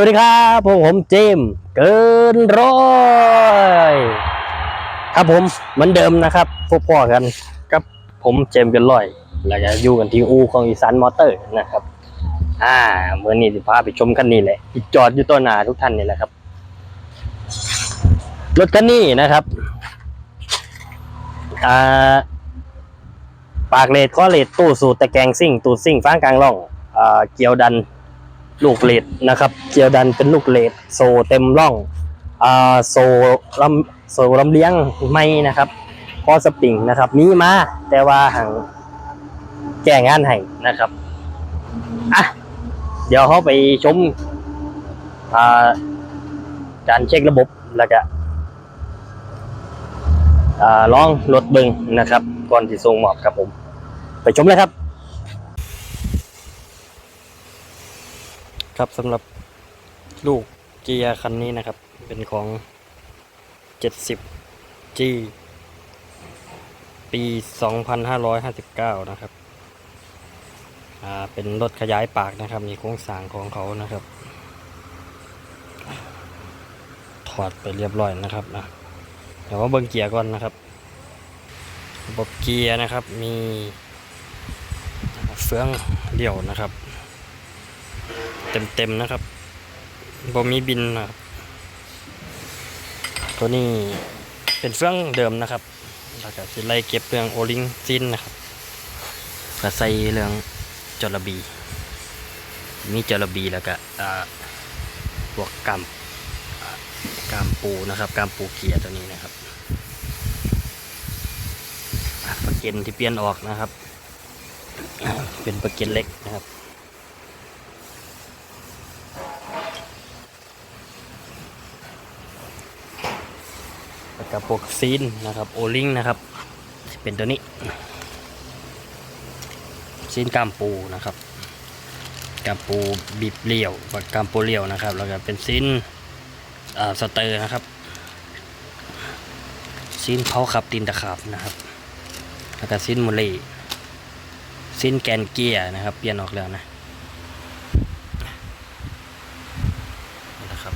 วัสดีครับผมผมเจมส์เกินร้อยครับผมเหมือนเดิมนะครับพวกพ่อกันกับผมเจมส์เกินร้อย แล้วก็อยู่กันที่อูของอีสานมอเตอร์นะครับ อ่าเมื่อนี้สิพาไปชมคันนี้แหละจอดอยู่ตัวหนาทุกท่านนี่แหละครับรถคันนี้นะครับอ่าปากเลดข้อเลดตู้สูตรตะแกรงซิ่ง ตูดซิ่งฟ้างกลางร่องอ่าเกียวดัน ลูกเลดนะครับ เกียวดันเป็นลูกเลดโซเต็มร่องอ่าโซลำโซลำเลี้ยงไม่นะครับพอสปริงนะครับมีมาแต่ว่าหังแก้งานให้นะครับอะเดี๋ยวเขาไปชมอ่าการเช็คระบบแล้วก็อ่าลองรถเบิงนะครับ ก่อนที่ส่งมอบครับผม ไปชมเลยครับ ครับสำหรับลูกเกียร์คันนี้นะครับ เป็นของ 70G ปี 2559 นะครับ อ่า เป็นรถขยายปากนะครับ มีโครงสร้างของเขานะครับ ถอดไปเรียบร้อยนะครับนะเดี๋ยวว่าเบิ้งเกียร์ก่อนนะครับ ระบบเกียร์นะครับ มีเฟืองเดี่ยวนะครับ เต็มๆนะครับบ่มีบินนะครับตัวนี้เป็นเฟื่องเดิมนะครับแล้วก็สิไล่เก็บเรื่องโอลิงซินนะครับก็ใส่เรื่องจระบี มีจระบีแล้วก็พวกกามกามปูนะครับกามปูเกียตัวนี้นะครับอะประเก็นที่เปลี่ยนออกนะครับ เป็นประเก็นเล็กนะครับ แล้วก็พวกซีนนะครับโอลิงนะครับเป็นตัวนี้ซีนกามปูนะครับกามปูบีบเลี่ยวกับกามปูเลี่ยวนะครับ แล้วก็เป็นซีนสเตอร์นะครับซีนเขาขับตีนตะขาบนะครับ แล้วก็ซีนมูลีซีนแกนเกียร์นะครับ เปลี่ยนออกแล้วนะนี่นะครับ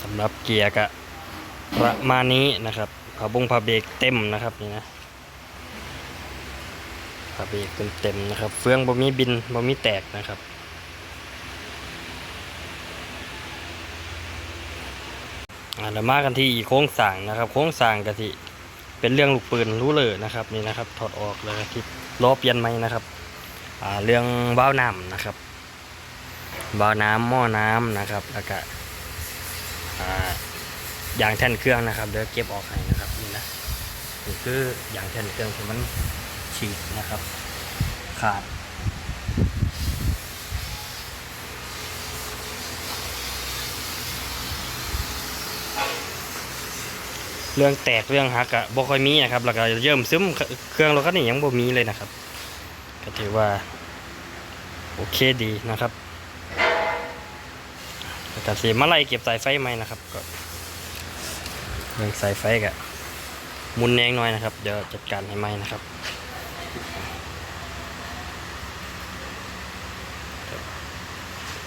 สำหรับเกียร์ก็ประมาณนี้นะครับผาบงผาเบรกเต็มนะครับนี่นะผาเบรกเต็มๆนะครับ เฟืองบ่มีบินบ่มีแตกนะครับอ่าเดี๋ยวมากันที่โค้งสางนะครับ โค้งสางกะทิเป็นเรื่องลูกปืนรู้เลยนะครับนี่นะครับถอดออกเลยที่ล้อเปลี่ยนไหมนะครับอ่าเรื่องว้าวน้ำนะครับว้าวน้ำหม้อน้ำนะครับแล้วก็ ยางแท่นเครื่องนะครับเดี๋ยวเก็บออกให้นะครับนี่นะนี่คือยางแท่นเครื่องที่มันฉีกนะครับ ขาดเรื่องแตกเรื่องหักอะบ่ค่อยมีนะครับแล้วก็เยิ่มซึมเครื่องรถคันนี้ยังบ่มีเลยนะครับ ก็ถือว่า โอเคดีนะครับ แล้วก็สีมาไล่เก็บสายไฟไหมนะครับก็เรื่องสายไฟกะมุนแนงหน่อยนะครับ เดี๋ยวจัดการให้ไหมนะครับ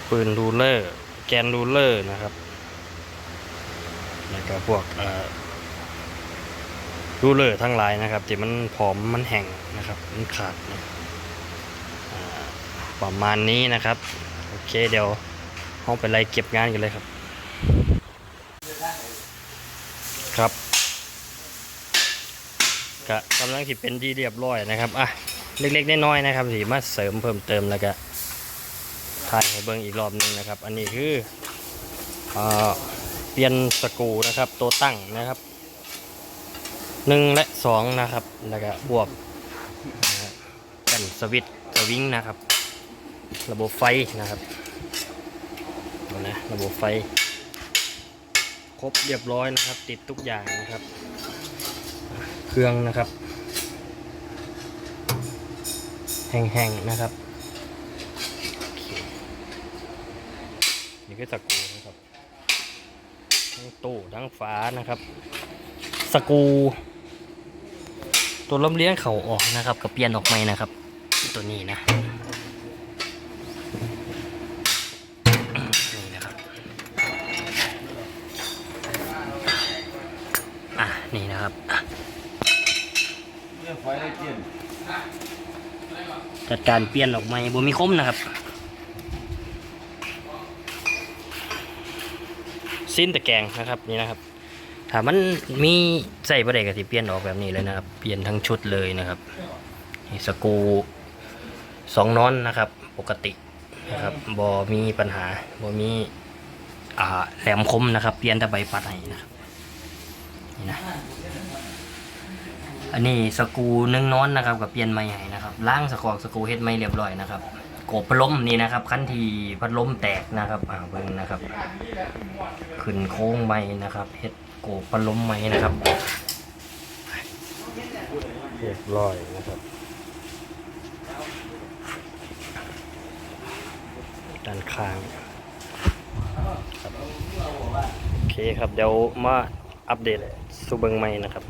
ปืนรูเลอร์แกนรูเลอร์นะครับแล้วก็พวกรูเลอร์ทั้งหลายนะครับที่มันผอมมันแห้งนะครับมันขาดนะประมาณนี้นะครับ โอเคเดี๋ยว ห้องไปไล่เก็บงานกันเลยครับ ครับก็กำลังที่เป็นที่เรียบร้อยนะครับอะเล็กๆน้อยๆนะครับที่มาเสริมเพิ่มเติมแล้วก็ถ่ายให้เบิ่งอีกรอบหนึงนะครับ อันนี้คือเอ่อเปลี่ยนสกูนะครับ ตัวตั้งนะครับหนึ่งและสองนะครับแล้วก็บวกกันสวิตช์สวิงนะครับ ระบบไฟนะครับ นะระบบไฟ ครบเรียบร้อยนะครับ ติดทุกอย่างนะครับ เครื่องนะครับ แห้งๆนะครับนี่คือสกูนะครับทั้งตู้ทั้งฝานะครับสกูตัวลำเลี้ยงเขาออกนะครับกับเปลี่ยนออกใหม่นะครับ ตัวนี้นะ นี่นะครับ อะ นี่นะครับอะเนี่ยไฟได้เกียนจัดการเปลี่ยนออกมาบ่มีคมนะครับสิ้นตะแกรงนะครับนี่นะครับถ้ามันมีใส่ประเดกก็สิเปลี่ยนออกแบบนี้เลยนะครับ เปลี่ยนทั้งชุดเลยนะครับนี่สกรูสองน้อนนะครับ ปกตินะครับบอมีปัญหาบอมีอ่าแหลมคมนะครับ เปลี่ยนแต่ใบปัดให้นะครับนี่นะ อันนี้สกูหนึ่งน้อนนะครับกับเปลี่ยนไม้ให้นะครับล้างสกอกสกูเฮ็ดไม่เรียบร้อยนะครับโกบพัดลมนี่นะครับขั้นทีพัดลมแตกนะครับอ่าเบิ่งนะครับ ขึ้นโค้งไม้นะครับเฮ็ดโกบพัดลมไม้นะครับเรียบร้อยนะครับด้านข้างครับโอเคครับเดี๋ยวมาอัปเดตสูเบิงใหม่นะครับ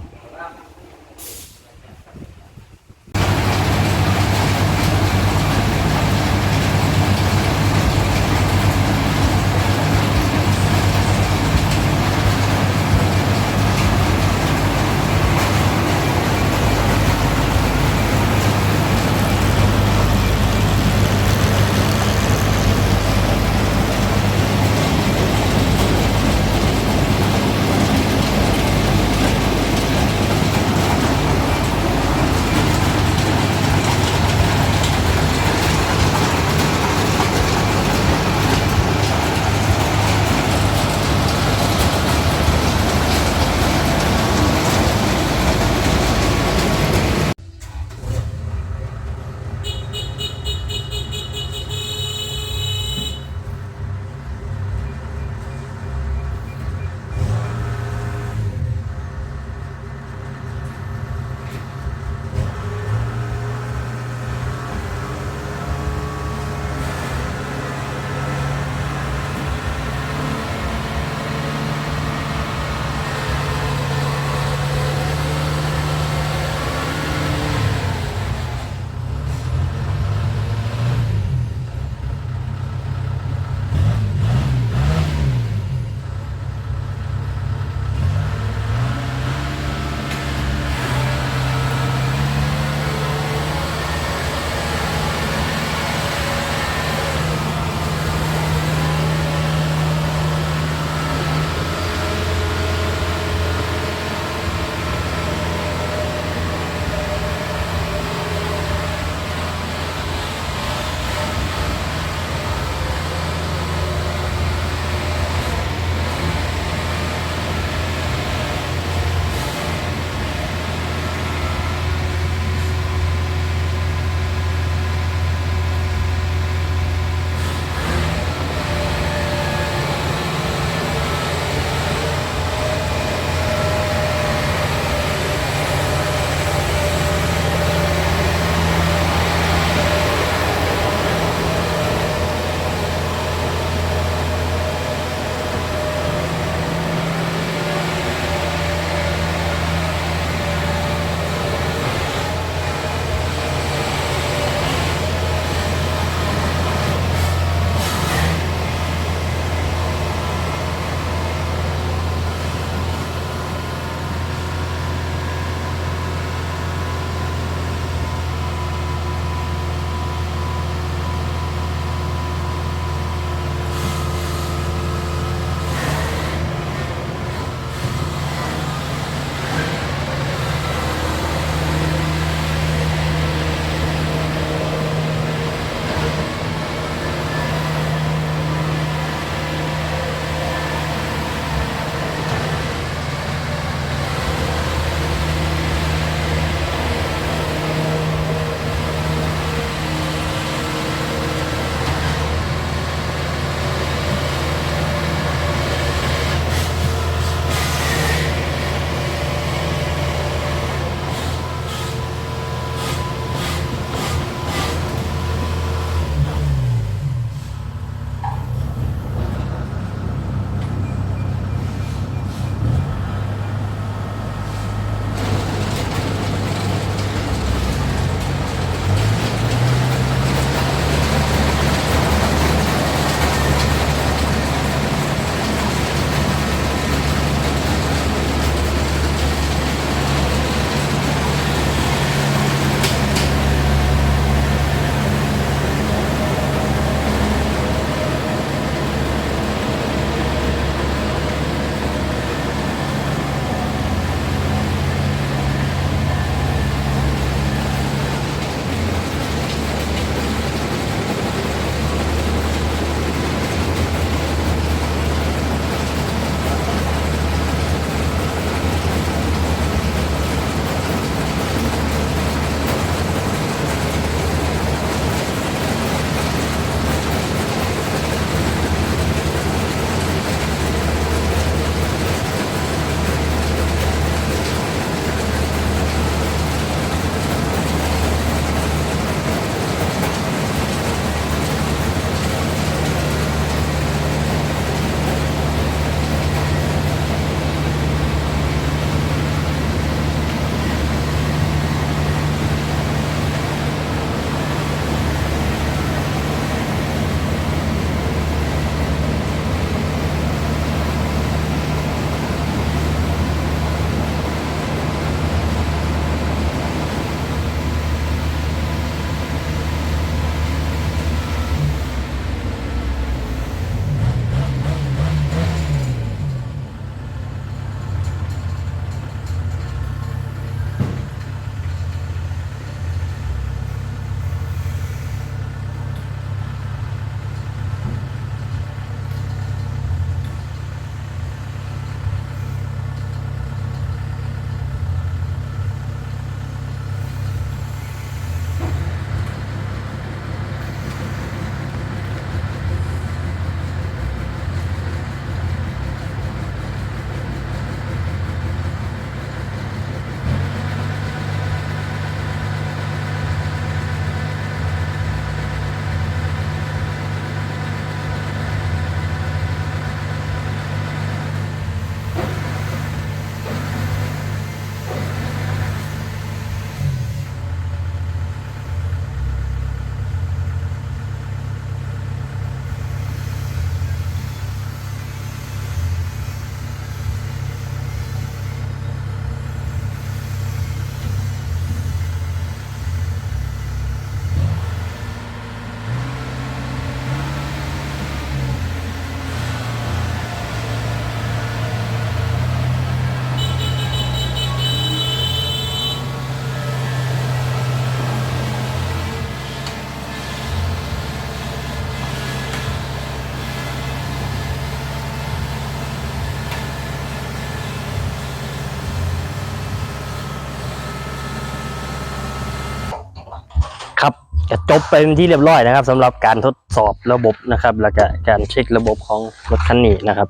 ก็จบไปเป็นที่เรียบร้อยนะครับสำหรับการทดสอบระบบนะครับ แล้วก็การเช็คระบบของรถคันนี้นะครับ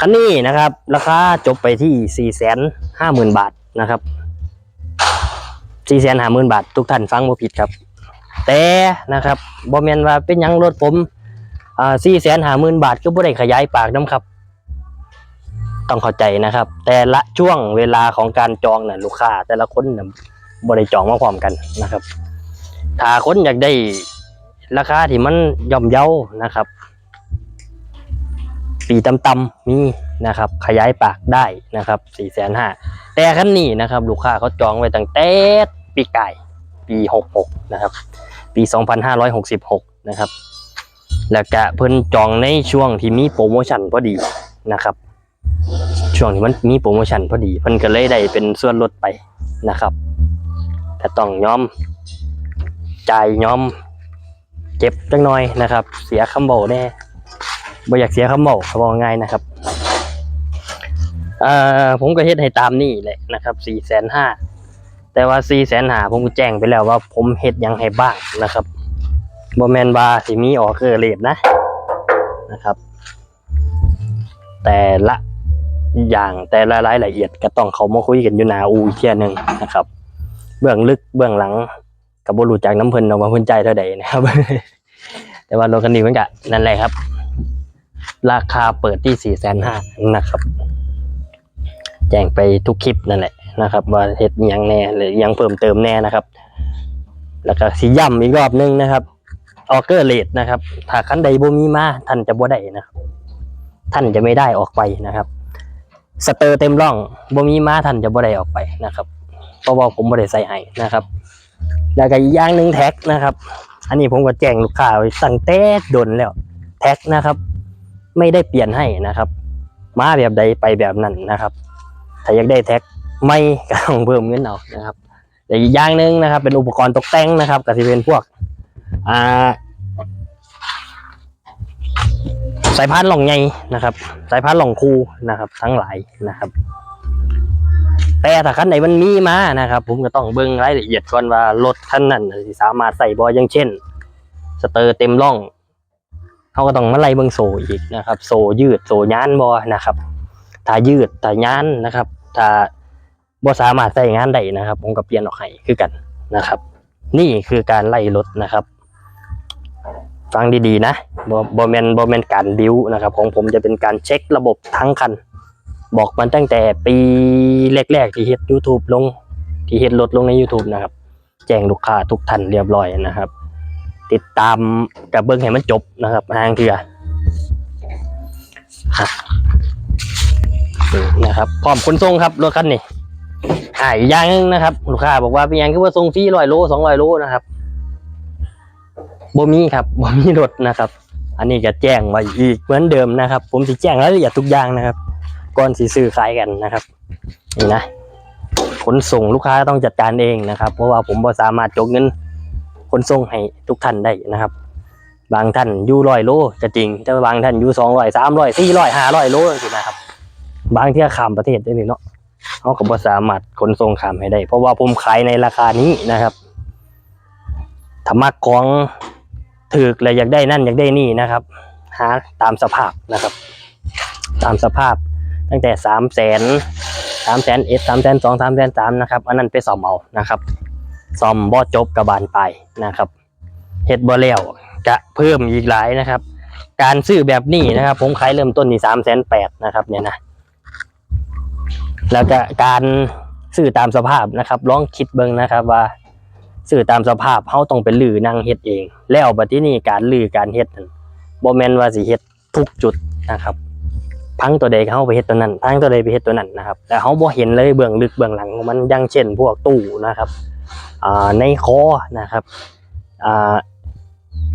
คันนี้นะครับ ราคาจบไปที่สี่แสนห้าหมื่นบาทนะครับสี่แสนห้าหมื่นบาท ทุกท่านฟังบ่ผิดครับ แต่นะครับบ่แมนว่าเป็นยังรถผมอ่าสี่แสนห้าหมื่นบาทก็บ่ได้ขยายปากน้ำครับ ต้องเข้าใจนะครับ แต่ละช่วงเวลาของการจองน่ะลูกค้า แต่ละคนน่ะบ่ได้จองมาพร้อมกันนะครับ ถ้าคนอยากได้ราคาที่มันย่อมเยานะครับปีต่ำๆมีนะครับ ขยายปากได้นะครับสี่แสนห้าแต่คันนี้นะครับ ลูกค้าเขาจองไว้ตั้งแต่ปีไก่ปีหกหกนะครับ ปีสองพันห้าร้อยหกสิบหกนะครับ แล้วก็เพิ่นจองในช่วงที่มีโปรโมชั่นพอดีนะครับ ช่วงที่มันมีโปรโมชั่นพอดี เพิ่นก็เลยได้เป็นส่วนลดไปนะครับ แต่ต้องยอม จยยอม เจ็บจังหน่อยนะครับ เสียคำบอกแน่บ่อยากเสียคำบอกเขาบอกง่ายนะครับอ่อผมก็เฮ็ดให้ตามนี่แหละนะครับสี่แสนห้าแต่ว่าสี่แสนห้าผมก็แจ้งไปแล้วว่า ผมเฮ็ดยังให้บ้างนะครับบ่แมนบาสิมีออกเกอร์เลดนะนะครับ แต่ละอย่างแต่ละรายละเอียดก็ต้องเขามาคุยกันอยู่หนาอูอีกเที่ยหนึ่งนะครับ เบื้องลึกเบื้องหลัง กับบรูจากน้ำเพลินออกมาเพิ่นใจเท่าใดนะครับ แต่ว่ารถคันนี้มันก็นั่นแหละครับ ราคาเปิดที่สี่แสนห้านะครับ แจ้งไปทุกคลิปนั่นแหละนะครับ ว่าเฮ็ดยังแน่หรือยังเพิ่มเติมแน่นะครับ แล้วก็สีย่ำอีกรอบนึงนะครับออเกอร์เลดนะครับ ถ้าคันใดบ่มีมาท่านจะบ่ได้นะครับท่านจะไม่ได้ออกไปนะครับ สเตอร์เต็มร่องบ่มีมาท่านจะบ่ได้ออกไปนะครับเพราะว่าผมบ่ได้ใส่ให้นะครับ แล้วก็อีกอย่างหนึ่งแท็กนะครับ อันนี้ผมก็แจ้งลูกค้าไว้ตั้งแต่ดนแล้ว แท็กนะครับ ไม่ได้เปลี่ยนให้นะครับ มาแบบใดไปแบบนั้นนะครับ ถ้าอยากได้แท็กไม่ก็ต้องเพิ่มเงินเอานะครับแต่อีกอย่างหนึ่งนะครับ เป็นอุปกรณ์ตกแต่งนะครับก็จะเป็นพวกอ่าสายพานหล่องใหญ่นะครับ สายพานหล่องคูนะครับ ทั้งหลายนะครับ แต่ถ้าคันไหนมันมีมานะครับ ผมก็ต้องเบิ่งรายละเอียดก่อนว่ารถคันนั้นสิสามารถใส่บออย่างเช่น สเตอร์เต็มร่องเขาก็ต้องมาไล่เบิ่งโซอีกนะครับ โซยืดโซย้านบอนะครับถ้ายืดถ้าย้านนะครับถ้าบ่สามารถใส่งานได้นะครับ ผมก็เปลี่ยนออกให้คือกันนะครับ นี่คือการไล่รถนะครับฟังดีๆนะบ่บ่แมนบ่แมนการบิ้วนะครับ ของผมจะเป็นการเช็คระบบทั้งคัน บอกมันตั้งแต่ปีแรกๆ ที่เฮ็ด YouTube ลง ที่เฮ็ดรถลงใน YouTube นะครับ แจ้งลูกค้าทุกท่านเรียบร้อยนะครับ ติดตามกับเบิ้งให้มันจบนะครับทางเถื่อครับนี่นะครับพร้อมขนส่งครับรถคันนี้อ่าย่างนะครับ ลูกค้าบอกว่าเป็นยังคือว่าส่งฟรีร้อยโลสองร้อยโลนะครับบ่มีครับบ่มีรถนะครับ อันนี้ก็แจ้งไว้อีกเหมือนเดิมนะครับ ผมสิแจ้งรายละเอียดทุกอย่างนะครับ ก่อนสิซื้อขายกันนะครับนี่นะขนส่งลูกค้าต้องจัดการเองนะครับ เพราะว่าผมบ่สามารถจกเงินขนส่งให้ทุกท่านได้นะครับ บางท่านอยู่ร้อยโลก็จริงแต่บางท่านอยู่สองร้อยสามร้อยสี่ร้อยห้าร้อยโลจังนะครับ บางเที่ยข้ามประเทศได้เลยเนาะเขาก็บ่สามารถขนส่งข้ามให้ได้ เพราะว่าผมขายในราคานี้นะครับถ้ามักของถือและอยากได้นั่นอยากได้นี่นะครับ หาตามสภาพนะครับ ตามสภาพ ตั้งแต่สามแสนสามแสนเอ็ดสามแสนสองสามแสนสามนะครับ อันนั้นไปซ่อมเอานะครับซ่อมบ่จบกระบาลไปนะครับเฮ็ดบ่แล้วจะเพิ่มอีกหลายนะครับ การซื้อแบบนี้นะครับ ผมขายเริ่มต้นที่สามแสนแปดนะครับเนี่ยนะแล้วก็การซื้อตามสภาพนะครับลองคิดเบิ่งนะครับว่าซื้อตามสภาพเฮาต้องเป็นลือนั่งเฮ็ดเอง แล้วบัดที่นี่การลือการเฮ็ดบ่แม่นว่าสิเฮ็ดทุกจุดนะครับ พังตัวใดเขาไปเฮ็ดตัวนั้น พังตัวใดไปเฮ็ดตัวนั้นนะครับ แต่เขาบ่เห็นเลยเบื้องลึกเบื้องหลังของมันอยังเช่น พวกตู้นะครับในคอนะครับ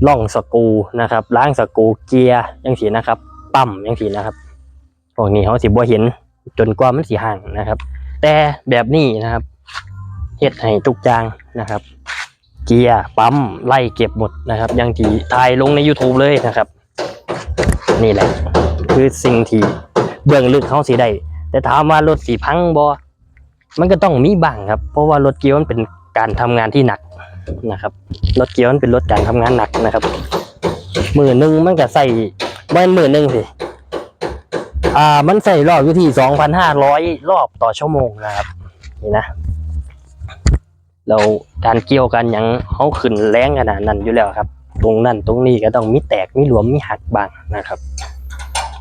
ล่องสกูนะครับล้างสกูเกียร์ยังสีนะครับ ปั๊มยังสีนะครับพวกนี้เขาสิบ่เห็นจนกว่ามันสิห่างนะครับ แต่แบบนี้นะครับเฮ็ดให้ทุกอย่างนะครับ เกียร์ปั๊มไล่เก็บหมดนะครับ อยังที่ถ่ายลงใน YouTube เลยนะครับ นี่แหละ คือสิ่งที่เบื้องลึกเขาสิได้แต่ถามว่ารถสีพังบอมันก็ต้องมีบ้างครับ เพราะว่ารถเกียวมันเป็นการทำงานที่หนักนะครับ รถเกียวมันเป็นรถการทำงานหนักนะครับมือหนึ่งมันก็ใส่บ้านมือหนึ่งสิอ่ามันใส่รอบอยู่ที่สองพันห้าร้อยรอบต่อชั่วโมงนะครับ นี่นะเราการเกี่ยวกันยังเขาขึ้นแรงขนาดนั้นอยู่แล้วครับ ตรงนั้นตรงนี้ก็ต้องมีแตกมีหลวมมีหักบ้างนะครับ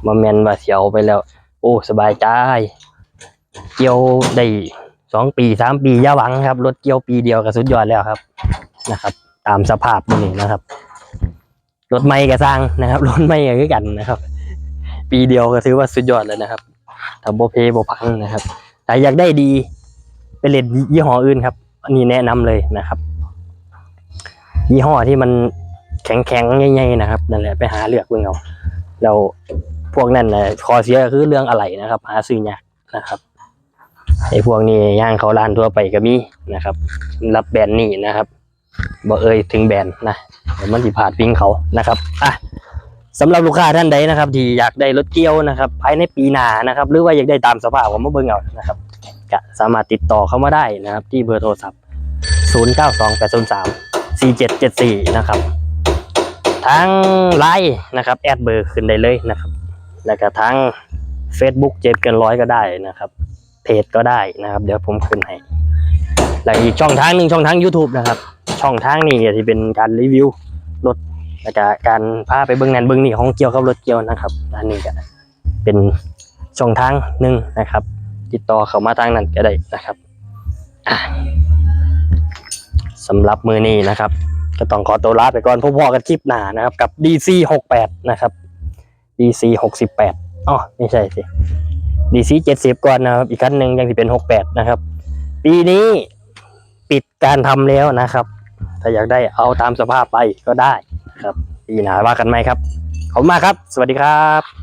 มาแมนว่าเสียวไปแล้ว โอ้สบายใจ เกี่ยวได้สองปีสามปีย่าหวังครับรถเกี่ยวปีเดียวก็สุดยอดแล้วครับนะครับ ตามสภาพนี่นะครับรถไม่ก็สร้างนะครับรถไม่ก็คือกันนะครับ ปีเดียวก็ถือว่าสุดยอดเลยนะครับทำโบเพโบพังนะครับแต่อยากได้ดีไปเล่นยี่ห้ออื่นครับ อันนี้แนะนำเลยนะครับ ยี่ห้อที่มันแข็งแข็งๆใหญ่ๆนะครับนั่นแหละไปหาเลือกเบิ่งเอาเรา วกนั้นนะคอเสียก็คือเรื่องอะไรนะครับ หาซื้อยากนะครับไอ้พวกนี้ย่างเขาร้านทั่วไปก็มีนะครับ รับแบรนด์นี่นะครับบ่เอ่ยถึงแบรนด์นะเดี๋ยวมันสิพลาดพิงเขานะครับอะสำหรับลูกค้าท่านใดนะครับ ที่อยากได้รถเกี่ยวนะครับ ภายในปีหน้านะครับ หรือว่าอยากได้ตามสภาพของมาเบิ่งเอานะครับก็สามารถติดต่อเข้ามาได้นะครับ ที่เบอร์โทรศัพท์ 092803 4774 นะครับ ทางไลน์นะครับ แอดเบอร์ขึ้นได้เลยนะครับ แล้วก็ทาง Facebook เจ็ดเกินร้อยก็ได้นะครับ เพจก็ได้นะครับ เดี๋ยวผมขึ้นให้แล้วอีกช่องทางหนึ่งช่องทาง YouTube นะครับ ช่องทางนี้ที่เป็นการรีวิวรถแล้วก็การพาไปเบื้องนั้นเบื้องนี้ของเกี่ยวกับรถเกี่ยวนะครับ อันนี้ก็เป็นช่องทางหนึ่งนะครับ ติดต่อเข้ามาทางนั้นก็ได้นะครับสำหรับมือนี้นะครับ ก็ต้องขอตัวลาไปก่อนพบกันคลิปหน้านะครับ กับ DC 68 นะครับ DC 68อ๋อไม่ใช่สิ DC 70ก่อนนะครับ อีกคันหนึ่งยังที่เป็นหกแปดนะครับ ปีนี้ปิดการทำแล้วนะครับ ถ้าอยากได้เอาตามสภาพไปก็ได้ครับปีหน้าว่ากันไหมครับ ขอบคุณมากครับ สวัสดีครับ